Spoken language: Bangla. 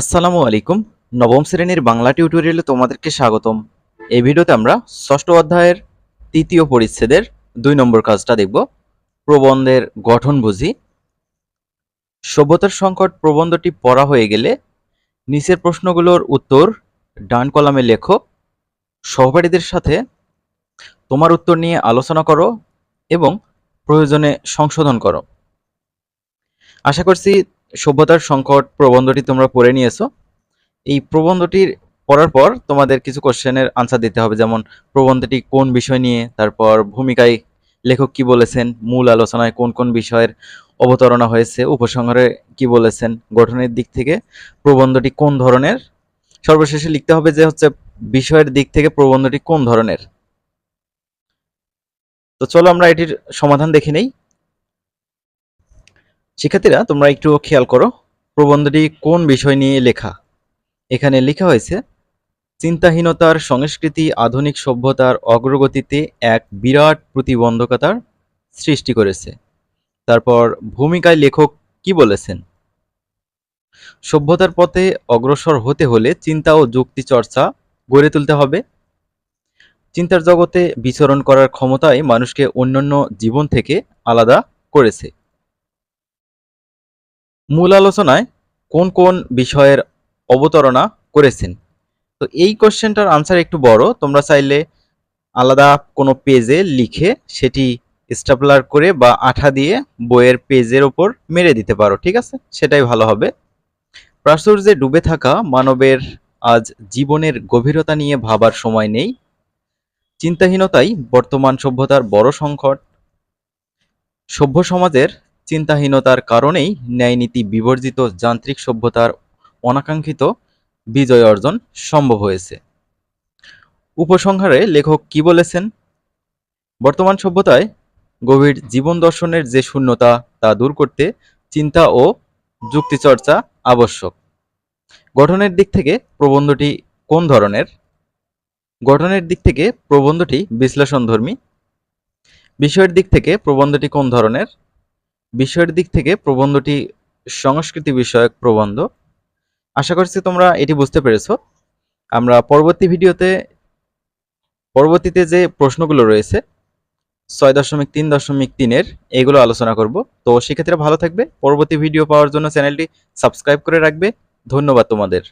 আসসালামু আলাইকুম। নবম শ্রেণির বাংলা টিউটোরিয়ালে তোমাদেরকে স্বাগতম। এই ভিডিওতে আমরা ষষ্ঠ অধ্যায়ের তৃতীয় পরিচ্ছেদের দুই নম্বর কাজটা দেখব। প্রবন্ধের গঠন বুঝি। সভ্যতার সংকট প্রবন্ধটি পড়া হয়ে গেলে নিচের প্রশ্নগুলোর উত্তর ডান কলামে লেখো। সহপাঠীদের সাথে তোমার উত্তর নিয়ে আলোচনা করো এবং প্রয়োজনে সংশোধন করো। আশা করছি সভ্যতার সংকট প্রবন্ধটি তোমরা পড়ে নিয়েছো। এই প্রবন্ধটির পড়ার পর তোমাদের কিছু কোশ্চেনের আনসার দিতে হবে। যেমন, প্রবন্ধটি কোন বিষয় নিয়ে? তারপর, ভূমিকায় লেখক কি বলেছেন? মূল আলোচনায় কোন কোন বিষয়ের অবতারণা হয়েছে? উপসংহারে কি বলেছেন? গঠনের দিক থেকে প্রবন্ধটি কোন ধরনের? সর্বশেষে লিখতে হবে যে হচ্ছে, বিষয়ের দিক থেকে প্রবন্ধটি কোন ধরনের? তো চলো আমরা এটির সমাধান দেখে নেই। শিক্ষার্থীরা, তোমরা একটু খেয়াল করো, প্রবন্ধটি কোন বিষয় নিয়ে লেখা? এখানে লেখা হয়েছে, চিন্তাহীনতার সংস্কৃতি, আধুনিক সভ্যতার অগ্রগতিতে এক বিরাট প্রতিবন্ধকতার সৃষ্টি করেছে। তারপর, ভূমিকায় লেখক কি বলেছেন? সভ্যতার পথে অগ্রসর হতে হলে চিন্তা ও যুক্তি চর্চা গড়ে তুলতে হবে। চিন্তার জগতে বিচরণ করার ক্ষমতাই মানুষকে অন্যান্য জীবন থেকে আলাদা করেছে। মূল আলোচনায় কোন কোন বিষয়ের অবতারণা করেছেন? তো এই কোশ্চেনটার আনসার একটু বড়। তোমরা চাইলে আলাদা কোনো পেজে লিখে সেটি স্টাপলার করে বা আঠা দিয়ে বইয়ের পেজের ওপর মেরে দিতে পারো, ঠিক আছে? সেটাই ভালো হবে। প্রাচুর্যে ডুবে থাকা মানবের আজ জীবনের গভীরতা নিয়ে ভাবার সময় নেই। চিন্তাহীনতাই বর্তমান সভ্যতার বড় সংকট। সভ্য সমাজের চিন্তাহীনতার কারণেই ন্যায়নীতি বিবর্জিত যান্ত্রিক সভ্যতার অনাকাঙ্ক্ষিত বিজয় অর্জন সম্ভব হয়েছে। উপসংহারে লেখক কি বলেছেন? বর্তমান সভ্যতায় গভীর জীবন দর্শনের যে শূন্যতা তা দূর করতে চিন্তা ও যুক্তিচর্চা আবশ্যক। গঠনের দিক থেকে প্রবন্ধটি কোন ধরনের? গঠনের দিক থেকে প্রবন্ধটি বিশ্লেষণধর্মী। বিষয়ের দিক থেকে প্রবন্ধটি কোন ধরনের? বিষয়ের দিক থেকে প্রবন্ধটি সংস্কৃতি বিষয়ক প্রবন্ধ। আশা করছি তোমরা এটি বুঝতে পেরেছ। আমরা পরবর্তী ভিডিওতে, পরবর্তীতে যে প্রশ্নগুলো রয়েছে, ছয় দশমিক তিন দশমিক তিনের এগুলো আলোচনা করব। তো শিক্ষার্থীরা ভালো থাকবে। পরবর্তী ভিডিও পাওয়ার জন্য চ্যানেলটি সাবস্ক্রাইব করে রাখবে। ধন্যবাদ তোমাদের।